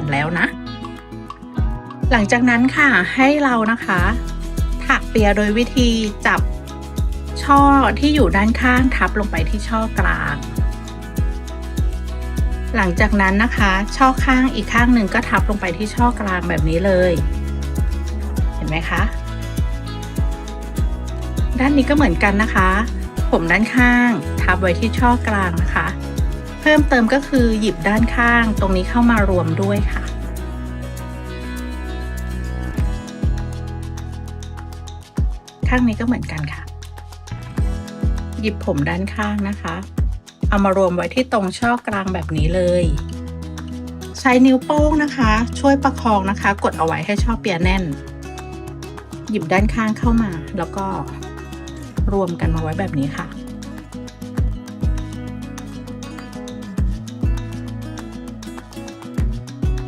วนแล้วนะ หลังจากนั้นค่ะให้เรานะคะ ถักเปียโดยวิธีจับช่อที่อยู่ด้านข้างทับลงไปที่ช่อกลาง หลังจากนั้นนะคะ ช่อข้างอีกข้างหนึ่งก็ทับลงไปที่ช่อกลางแบบนี้เลย เห็นไหมคะ ด้านนี้ก็เหมือนกันนะคะ ผมด้านข้างทับไว้ที่ช่อกลางนะคะ พิ่มเติมก็คือหยิบด้านข้างตรงนี้เข้ามารวมด้วยค่ะ ข้างนี้ก็เหมือนกันค่ะ หยิบผมด้านข้างนะคะ เอามารวมไว้ที่ตรงช่อกลางแบบนี้เลย ใช้นิ้วโป้งนะคะ ช่วยประคองนะคะ กดเอาไว้ให้ช่อเปียแน่น หยิบด้านข้างเข้ามา แล้วก็รวมกันมาไว้แบบนี้ค่ะ